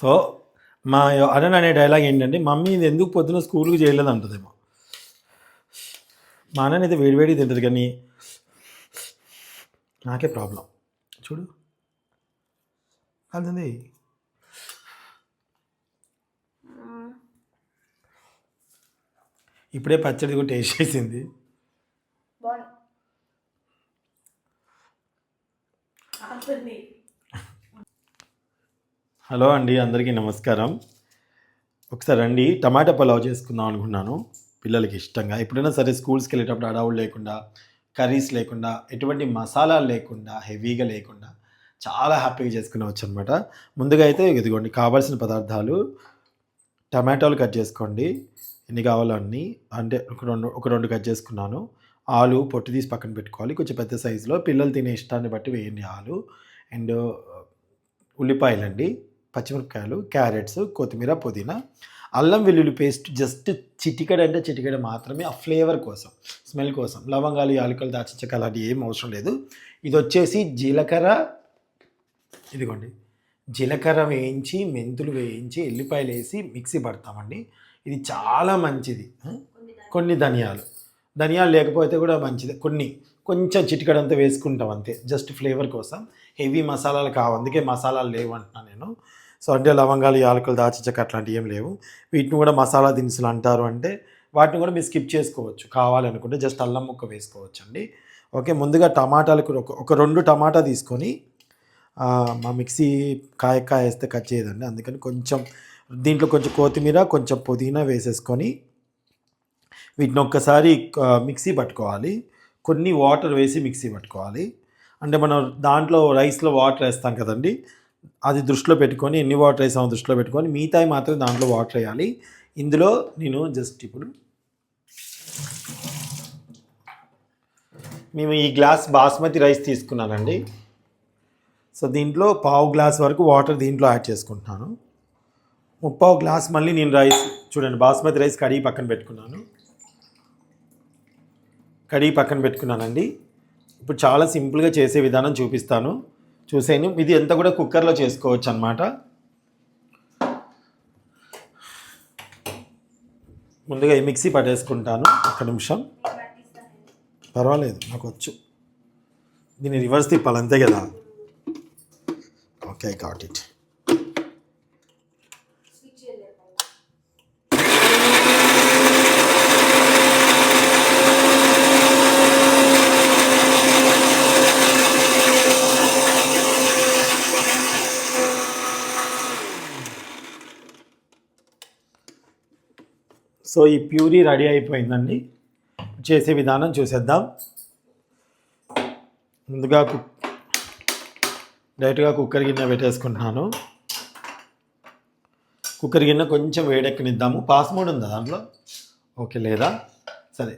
So మా అరణ్ అనే dialogue ఏంటంటే మమ్మీ ఇది ఎందుకు పొద్దున స్కూల్కి చేయలేదు అంటదేమో. మా అన్నని అయితే వేడివేడి తింటుంది కానీ నాకే ప్రాబ్లం చూడు. అదే ఇప్పుడే పచ్చడి కూడా టేస్ట్ చేసింది. బాగుంది. హలో అండి అందరికీ నమస్కారం. ఒకసారి అండి టమాటా పలావ్ చేసుకుందాం అనుకున్నాను. పిల్లలకి ఇష్టంగా. ఎప్పుడైనా సరే స్కూల్స్కి వెళ్ళేటప్పుడు అడవులు లేకుండా కర్రీస్ లేకుండా ఎటువంటి మసాలాలు లేకుండా హెవీగా లేకుండా చాలా హ్యాపీగా చేసుకునేవచ్చు అనమాట ముందుగా అయితే ఇదిగోండి కావాల్సిన పదార్థాలు. టమాటాలు కట్ చేసుకోండి. ఎన్ని కావాలో అన్ని. అంటే ఒక రెండు ఒక రెండు కట్ చేసుకున్నాను. ఆలు పొట్టు తీసి పక్కన పెట్టుకోవాలి. కొంచెం పెద్ద సైజులో. పిల్లలు తినే ఇష్టాన్ని బట్టి వేయండి ఆలు. అండ్ ఉల్లిపాయలండి. పచ్చిమిరపకాయలు క్యారెట్స్ కొత్తిమీర పుదీనా అల్లం వెల్లుల్లి పేస్ట్ జస్ట్ చిటికడ అంటే చిటికడ మాత్రమే ఆ ఫ్లేవర్ కోసం స్మెల్ కోసం. లవంగాలు యాలకులు దాచిన అలాంటివి ఏం అవసరం లేదు. ఇది వచ్చేసి జీలకర్ర ఇదిగోండి జీలకర్ర వేయించి మెంతులు వేయించి ఎల్లిపాయలు వేసి మిక్సీ పడతామండి. ఇది చాలా మంచిది. కొన్ని ధనియాలు. ధనియాలు లేకపోతే కూడా మంచిది. కొన్ని కొంచెం చిటికడంతా వేసుకుంటాం అంతే జస్ట్ ఫ్లేవర్ కోసం. హెవీ మసాలాలు కావు అందుకే మసాలాలు లేవు అంటున్నాను నేను. సో అంటే లవంగాలు యాలకులు దాచిన అట్లాంటివి ఏం లేవు. వీటిని కూడా మసాలా దినుసులు అంటారు అంటే వాటిని కూడా మీరు స్కిప్ చేసుకోవచ్చు. కావాలనుకుంటే జస్ట్ అల్లం ముక్క వేసుకోవచ్చు అండి ఓకే ముందుగా టమాటాలకు ఒక ఒక రెండు టమాటా తీసుకొని మా మిక్సీ కాయ కాయ వేస్తే కట్ చేయదండి. అందుకని కొంచెం దీంట్లో కొంచెం కొత్తిమీర కొంచెం పుదీనా వేసేసుకొని వీటిని ఒక్కసారి మిక్సీ పట్టుకోవాలి. కొన్ని వాటర్ వేసి మిక్సీ పట్టుకోవాలి. అంటే మనం దాంట్లో రైస్లో వాటర్ వేస్తాం కదండి అది దృష్టిలో పెట్టుకొని ఎన్ని వాటర్ వేసామో దృష్టిలో పెట్టుకొని మిగతాయి మాత్రం దాంట్లో వాటర్ వేయాలి. ఇందులో నేను జస్ట్ ఇప్పుడు మేము ఈ గ్లాస్ బాస్మతి రైస్ తీసుకున్నానండి. సో దీంట్లో పావు గ్లాస్ వరకు వాటర్ దీంట్లో యాడ్ చేసుకుంటున్నాను. ముప్పావు గ్లాస్ మళ్ళీ నేను రైస్ చూడండి బాస్మతి రైస్ కడిగి పక్కన పెట్టుకున్నాను. కడిగి పక్కన పెట్టుకున్నానండి. ఇప్పుడు చాలా సింపుల్గా చేసే విధానం చూపిస్తాను. చూసేయండి. ఇది ఎంత కూడా కుక్కర్లో చేసుకోవచ్చు అనమాట ముందుగా ఈ మిక్సీ పట్టేసుకుంటాను. ఒక్క నిమిషం. పర్వాలేదు నాకు వచ్చు. దీన్ని రివర్స్ తిప్పాలి అంతే కదా? Okay got it. సో ఈ ప్యూరీ రెడీ అయిపోయిందండి. చేసే విధానం చూసేద్దాం. ముందుగా కుక్ డైరెక్ట్గా కుక్కర్ గిన్నె పెట్టేసుకుంటున్నాను. కుక్కర్ గిన్నె కొంచెం వేడెక్కనిద్దాము. పాస్ మోడ్ ఉందా దాంట్లో? ఓకే లేదా? సరే.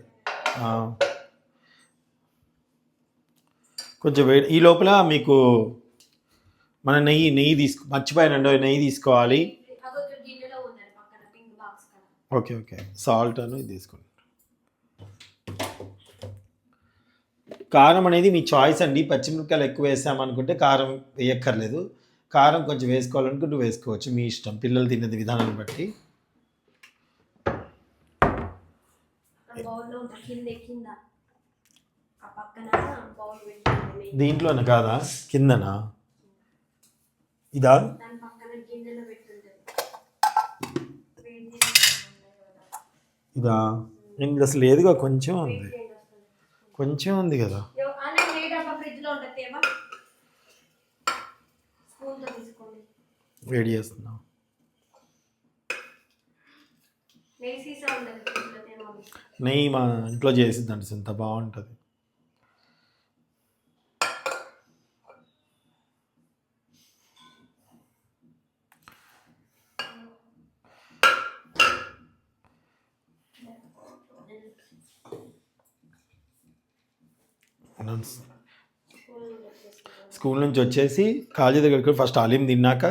కొంచెం వేడి ఈ లోపల మీకు మన నెయ్యి నెయ్యి తీసుకు మర్చిపోయానండి నెయ్యి తీసుకోవాలి అదొక గిన్నెలో ఉందండి పక్కన పింక్ బాక్స్ కదా ఓకే ఓకే. సాల్ట్ అని ఇది తీసుకోండి. కారం అనేది మీ చాయిస్ అండి. పచ్చిమిరపకాయలు ఎక్కువ వేసామనుకుంటే కారం వేయక్కర్లేదు. కారం కొంచెం వేసుకోవాలనుకుంటే వేసుకోవచ్చు. మీ ఇష్టం. పిల్లలు తినేది విధానాన్ని బట్టి. దీంట్లోనే కాదా? కిందనా? ఇదా దాని పక్కన గిన్నెలో పెట్టుంటది వేడి నీళ్ళు ఉన్నాయి కదా. ఇదా? ఇందులో అసలు లేదుగా కొంచెం ఉంది. కొంచెం ఉంది కదా. వేడి చేస్తున్నాం నెయ్యి మా ఇంట్లో చేసిద్దండి ఎంత బాగుంటుంది. స్కూల్ నుంచి వచ్చేసి కాలేజీ దగ్గరికి ఫస్ట్ ఆలిం తిన్నాక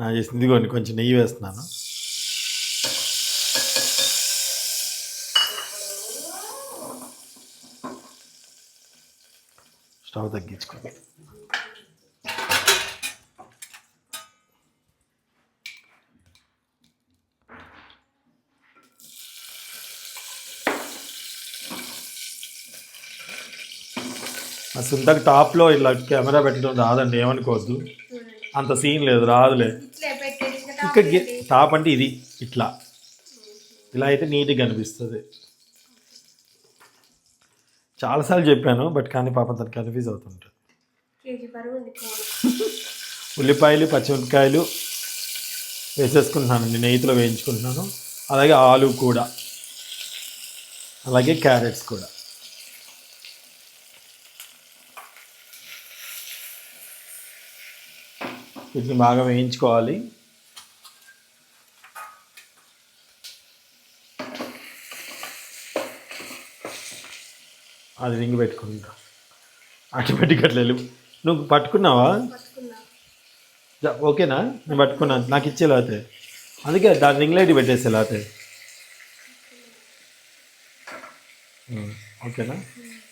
నా చేసింది ఇదిగోండి కొంచెం నెయ్యి వేస్తున్నాను. స్టవ్ తగ్గించుకోండి. ఆ సుంతకు టాప్లో ఇలా కెమెరా పెట్టడం రాదండి ఏమనుకోవద్దు. అంత సీన్ లేదు రాదులే. ఇక్కడ టాప్ గి- పెట్టి. టాప్ అంటే ఇది ఇట్లా. ఇలా అయితే నీట్గా కనిపిస్తుంది. చాలాసార్లు చెప్పాను బట్ కానీ పాపం తను కన్ఫ్యూజ్ ఫోన్ ఉల్లిపాయలు పచ్చిమిరపకాయలు వేసేసుకుంటున్నానండి నెయ్యిలో వేయించుకుంటున్నాను. అలాగే ఆలు కూడా. అలాగే క్యారెట్స్ కూడా. వీటిని బాగా వేయించుకోవాలి. అది రింగ్ పెట్టుకుంటా. ఆటోమేటిక్ అట్లా వెళ్ళి నువ్వు పట్టుకున్నావా? ఓకేనా? నేను పట్టుకున్నాను నాకు ఇచ్చే లేకపోతే అందుకే దాని రింగ్ లైట్ పెట్టేసే ఉమ్, ఓకేనా?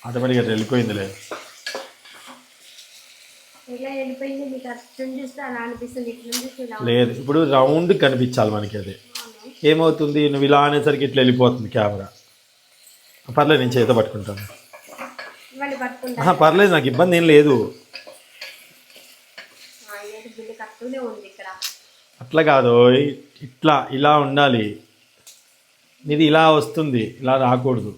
ఆటోమేటిక్గా అట్లా వెళ్ళిపోయిందిలే ఇలా వెళ్ళిపోయింది మీకు అర్థం చూస్తే అలా అనిపిస్తుంది ఇట్లా చూస్తే ఇలా లేదు ఇప్పుడు రౌండ్ కనిపించాలి మనకి అది. ఏమవుతుంది? నువ్వు ఇలా అనేసరికి ఇట్లా వెళ్ళిపోతుంది కెమెరా. పర్లేదు నేను చేత పట్టుకుంటాను. పర్లేదు నాకు ఇబ్బంది ఏం లేదు. అట్లా కాదు ఇట్లా ఇలా ఉండాలి. ఇది ఇలా వస్తుంది ఇలా రాకూడదు.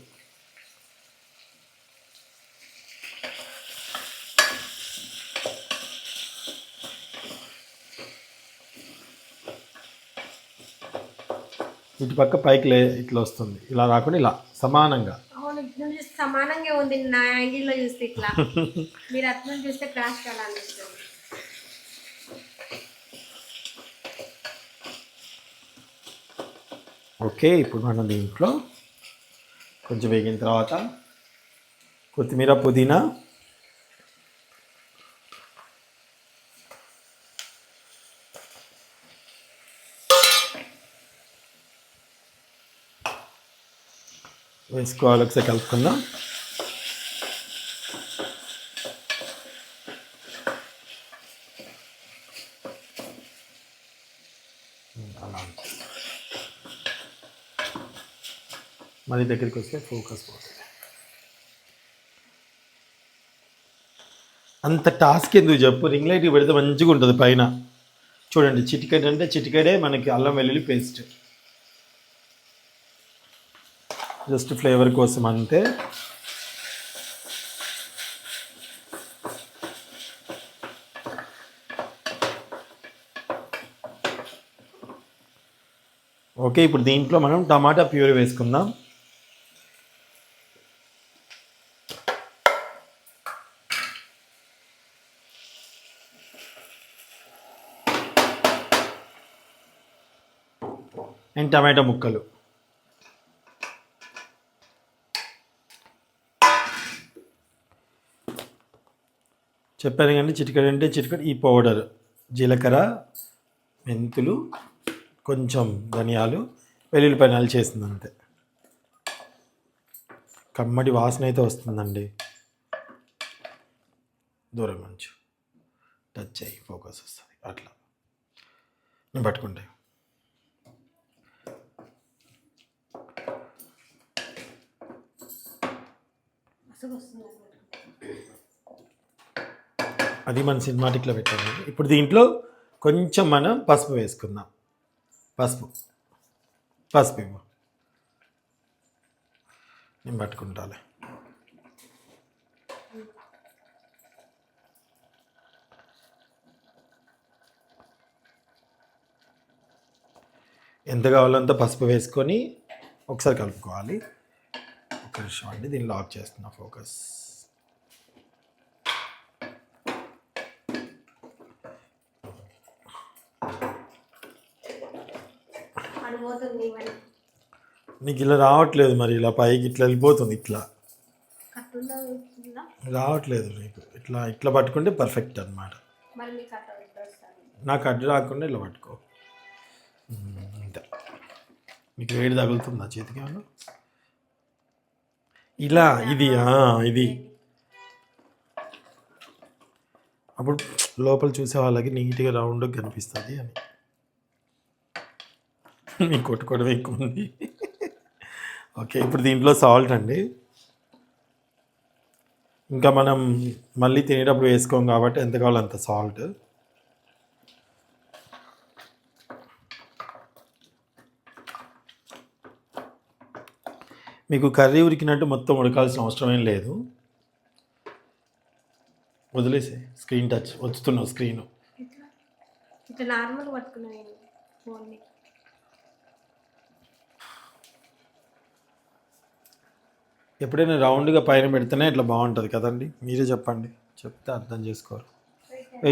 ఇటు పక్క పైకి లే ఇట్లా వస్తుంది. ఇలా రాకుండా ఇలా సమానంగా. సమానంగా ఉంది నా యాంగిల్లో చూస్తే ఇట్లా. మీరు అట్లా చూస్తే క్రాష్ అలా అనిపిస్తుంది. ఓకే ఇప్పుడు మనం దీంట్లో కొంచెం వేగిన తర్వాత కొత్తిమీర పుదీనా వేసుకోవాలి ఒకసారి కలుపుకుందాం. మరి దగ్గరికి వస్తే ఫోకస్ పోతుంది. అంత టాస్క్ ఎందుకు చెప్పు? రింగ్ లైట్ పెడితే మంచిగా ఉంటుంది పైన. చూడండి చిటికెట్ అంటే చిటికెడే మనకి అల్లం వెల్లుల్లి పేస్ట్. జస్ట్ ఫ్లేవర్ కోసం అంతే ఓకే ఇప్పుడు దీంట్లో మనం టమాటా ప్యూరీ వేసుకుందాం. అండ్ టమాటా ముక్కలు. చెప్పాను కానీ చిటికడ అంటే చిటికడ ఈ పౌడర్ జీలకర్ర మెంతులు కొంచెం ధనియాలు వెల్లుల్లిపాయలు చేసింది అంతే కమ్మడి వాసన అయితే వస్తుందండి. దూరం మంచు టచ్ అయ్యి ఫోకస్ వస్తుంది అట్లా. నేను పట్టుకుంటే. అసలు వస్తుంది అది మన సినిమాటిక్లో పెట్టాము ఇప్పుడు దీంట్లో కొంచెం మనం పసుపు వేసుకుందాం. పసుపు. పసుపు ఇవ్వు. నేను పట్టుకుంటాలే. ఎంత కావాలంత పసుపు వేసుకొని ఒకసారి కలుపుకోవాలి. ఒక నిమిషం అండి దీన్ని లాక్ చేస్తున్నా ఫోకస్. నీకు ఇలా రావట్లేదు మరి ఇలా పైకి ఇట్లా వెళ్ళిపోతుంది ఇట్లా? రావట్లేదు నీకు. ఇట్లా ఇట్లా పట్టుకుంటే పర్ఫెక్ట్ వస్తుంది నాకు అడ్డు రాకుండా ఇలా పట్టుకో. అంతే. మీకు వేడి తగులుతుందా చేతికి ఏమన్నా? ఇలా ఇది ఇది. అప్పుడు లోపల చూసే వాళ్ళకి నీట్గా రౌండ్గా కనిపిస్తుంది అని. మీకు కొట్టుకోవడం ఎక్కువ ఉంది. ఓకే ఇప్పుడు దీంట్లో సాల్ట్ అండి. ఇంకా మనం మళ్ళీ తినేటప్పుడు వేసుకోం కాబట్టి ఎంత కావాలో అంత సాల్ట్. మీకు కర్రీ ఉడికినట్టు మొత్తం ఉడకాల్సిన అవసరం ఏం లేదు. వదిలేసే స్క్రీన్ టచ్ వచ్చుతున్నావు స్క్రీన్. ఇట్లా నార్మల్ పట్టుకున్నాను నేను ఫోన్ని ఎప్పుడైనా రౌండ్గా పైన పెడితేనే ఇట్లా బాగుంటుంది కదండి? మీరే చెప్పండి. చెప్తే అర్థం చేసుకోరు.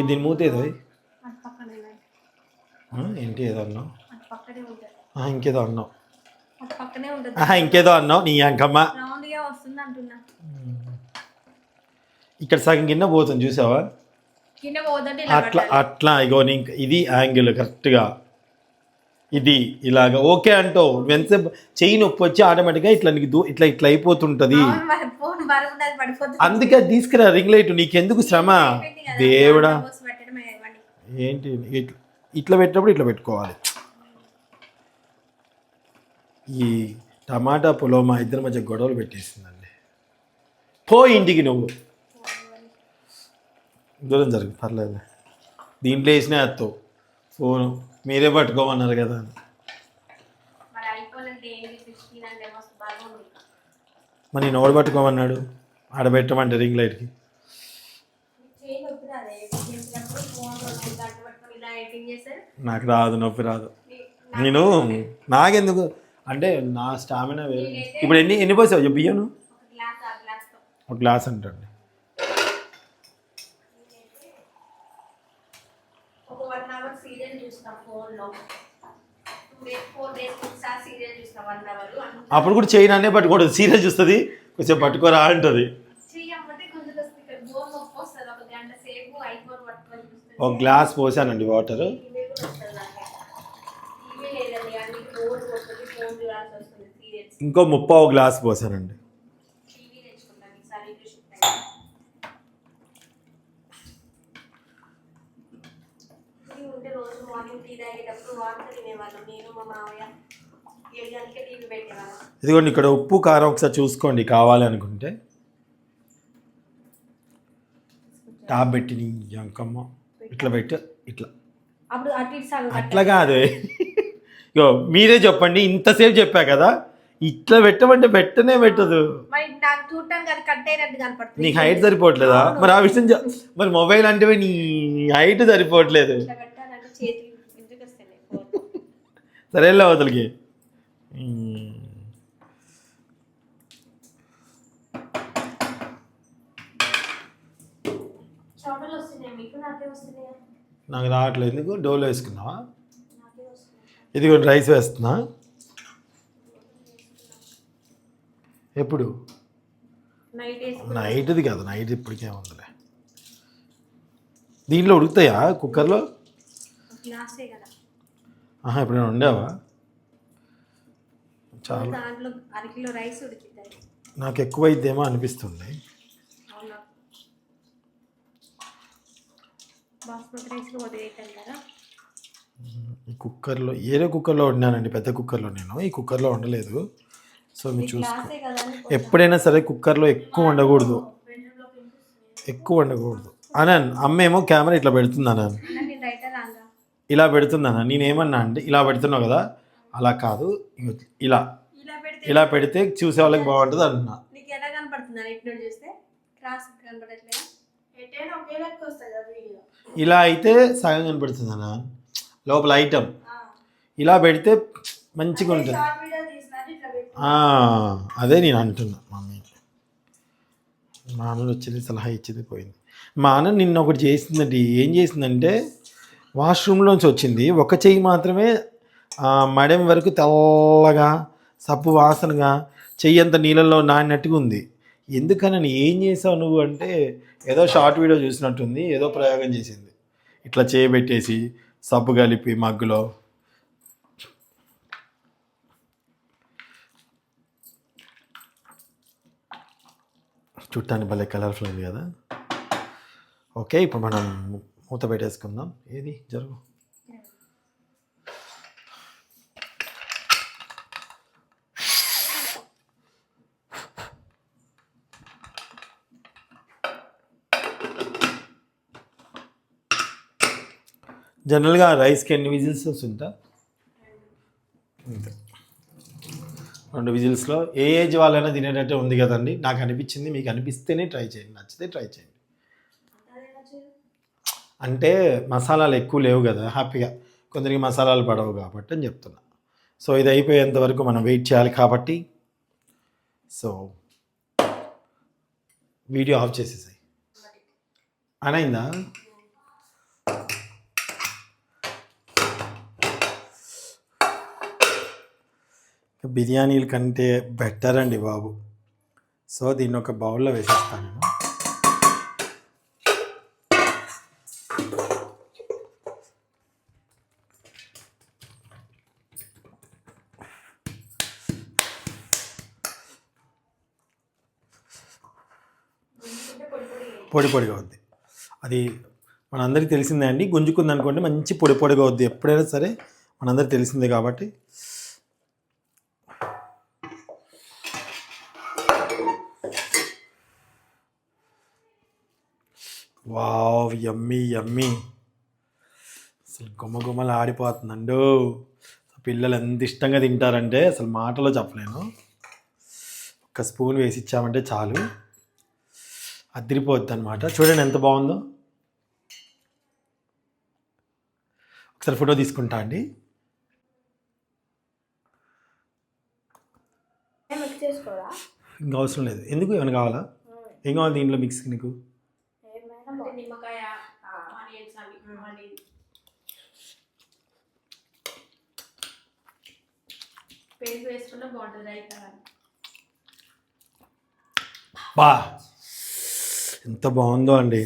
దీని మూత ఏదో? ఏంటి ఏదో అన్నావు? ఇంకేదో అన్నావు. ఇంకేదో అన్నావు నీ అంకమ్మ. ఇక్కడ సగం కింద పోతుంది చూసావా? అట్లా. అట్లా ఇగో నీ ఇది యాంగిల్ కరెక్ట్గా. ఇది ఇలాగ. ఓకే అంటావు. ఎంతసేపు చెయ్యి నొప్పి వచ్చి ఆటోమేటిక్గా ఇట్లా నీకు దూ ఇట్లా ఇట్లా అయిపోతుంటుంది. అందుకే అది తీసుకురా రింగ్ లైట్. నీకెందుకు శ్రమ? దేవుడా. ఏంటి? ఇట్లా ఇట్లా పెట్టినప్పుడు ఇట్లా పెట్టుకోవాలి. ఈ టమాటా పొలం మా ఇద్దరి మధ్య గొడవలు పెట్టేసిందండి. పో ఇంటికి నువ్వు. దూరం జరుగు పర్లేదు దీంట్లో వేసినా అత్తావు ఫోన్ మీరే పట్టుకోమన్నారు కదా. మరి నేను ఎవడు పట్టుకోమన్నాడు? ఆడబెట్టమంటే రింగ్ లైట్కి నాకు రాదు నొప్పి రాదు. నేను నాకెందుకు? అంటే నా స్టామినా వేరు. ఇప్పుడు ఎన్ని ఎన్ని పోసావు? గ్లాస్తో ఒక గ్లాస్ అంటండి ఒక వన్ అవర్ సీరియల్ చూస్తాం ఫోన్లో అప్పుడు కూడా చేయను అనే పట్టుకోడు సీరియల్ చూస్తుంది కొంచెం పట్టుకోరా అంటది. ఒక గ్లాస్ పోసానండి వాటర్. ఇంకో ముప్పావు గ్లాస్ పోసానండి. మార్నింగ్ టీ తాగేటప్పుడు వాటర్ తినేవాళ్ళం నేను మా మామయ్య ఏడు గంటలకే టీవీ పెట్టేవాళ్ళం ఇదిగోండి ఇక్కడ ఉప్పు కారం ఒకసారి చూసుకోండి కావాలి అనుకుంటే. టాప్ పెట్టి నీ అంకమ్మ. ఇట్లా పెట్టి ఇట్లా. అప్పుడు అటు ఇటు సగం అట్లా కాదే. ఇగో మీరే చెప్పండి ఇంతసేపు చెప్పా కదా. ఇట్లా పెట్టమంటే పెట్టనే పెట్టదు. మరి నాకు చూడటానికి అది కట్ అయినట్టు కనపడుతుంది. నీకు హైట్ సరిపోవట్లేదా? మరి ఆ విషయం మరి మొబైల్ అంటే నీ హైట్ సరిపోవట్లేదు. అవతలకి. వస్తున్నాయి? మీకు నాకే రావట్లేదు. ఎందుకు డోలో వేసుకున్నావా? వస్తున్నాయి? ఇదిగో రైస్ వేస్తున్నా. ఎప్పుడు? నైట్ది కాదు. నైట్ ఇప్పటికే ఉందిలే. దీంట్లో ఉడుకుతాయా కుక్కర్లో? గ్లాసే కదా. ఆహా ఎప్పుడైనా ఉండేవా చాలా. దాంట్లో అరకిలో రైస్ ఉడికిద్దాయి. నాకు ఎక్కువ అయిద్దేమో అనిపిస్తుంది. అవునా? బాస్మతి రైస్ వదిలేయటం కదా. ఈ కుక్కర్లో ఏరే కుక్కర్లో వండినానండి పెద్ద కుక్కర్లో నేను. ఈ కుక్కర్లో వండలేదు. సో మీరు చూసుకో. ఎప్పుడైనా సరే కుక్కర్లో ఎక్కువ వండకూడదు. ఎక్కువ వండకూడదు. అనాన్ అమ్మేమో కెమెరా ఇట్లా పెడుతుంది అనాన్ నేను ఇలా పెడుతుందన్న నేనేమన్నా అంటే ఇలా పెడుతున్నావు కదా అలా కాదు. ఇలా ఇలా పెడితే చూసే వాళ్ళకి బాగుంటుంది అంటున్నా. నీకు ఎలా కనపడుతుంది? చూస్తే క్రాస్ కనపడట్లేదా? ఇలా అయితే సగం కనపడుతుంది అన్న లోపల ఐటమ్ ఇలా పెడితే మంచిగా ఉంటుంది. షార్ట్ వీడియో తీసినట్టు ఇట్లా పెట్టు. ఆ, అదే నేను అంటున్నా మమ్మీకి మా అన్న వచ్చింది సలహా ఇచ్చింది పోయింది. మా అన్న నిన్న ఒకటి చేసిందండి. ఏం చేసిందంటే వాష్రూమ్లోంచి వచ్చింది. ఒక చెయ్యి మాత్రమే మడెం వరకు తెల్లగా సబ్బు వాసనగా చెయ్యి అంత నీళ్ళల్లో నానినట్టుగా ఉంది. ఎందుకని ఏం చేసావు నువ్వు అంటే ఏదో షార్ట్ వీడియో చూసినట్టుంది ఏదో ప్రయోగం చేసింది. ఇట్లా చేయబెట్టేసి సబ్బు కలిపి మగ్గులో. చుట్టానికి భలే కలర్ఫుల్ ఉంది కదా. ఓకే ఇప్పుడు మనం మూత పెట్టేసుకుందాం. ఏది? జరుగు. జనరల్గా రైస్కి ఎన్ని విజిల్స్ వస్తుంటా? రెండు విజిల్స్లో ఏ ఏజ్ వాళ్ళైనా తినేటట్టే ఉంది కదండి. నాకు అనిపించింది. మీకు అనిపిస్తేనే ట్రై చేయండి. నచ్చితే ట్రై చేయండి. అంటే మసాలాలు ఎక్కువ లేవు కదా హ్యాపీగా. కొందరికి మసాలాలు పడవు కాబట్టి అని చెప్తున్నా. సో ఇది అయిపోయేంత వరకు మనం వెయిట్ చేయాలి కాబట్టి. సో వీడియో ఆఫ్ చేసేసాయి. అనైందా బిర్యానీల కంటే బెటర్ అండి బాబు. సో దీన్ని ఒక బౌల్లో వేసేస్తాను నేను. పొడి పొడిగా వద్ది అది మనందరికీ తెలిసిందే అండి. గుంజుకుంది అనుకోండి మంచి పొడి పొడిగా అవుద్ది. ఎప్పుడైనా సరే మనందరికీ తెలిసిందే కాబట్టి. Wow yummy yummy. అసలు గుమ్మగుమ్మలు ఆడిపోతుందండు. పిల్లలు ఎంత ఇష్టంగా తింటారంటే అసలు మాటలో చెప్పలేను. ఒక స్పూన్ వేసి ఇచ్చామంటే చాలు. అదిరిపోద్ది అనమాట చూడండి ఎంత బాగుందో. ఒకసారి ఫోటో తీసుకుంటా అండి. ఇంకా అవసరం లేదు. ఎందుకు? ఏమైనా కావాలా? ఏం కావాలి దీంట్లో మిక్స్ నీకు? అంటే ఎంత బాగుందో అండి.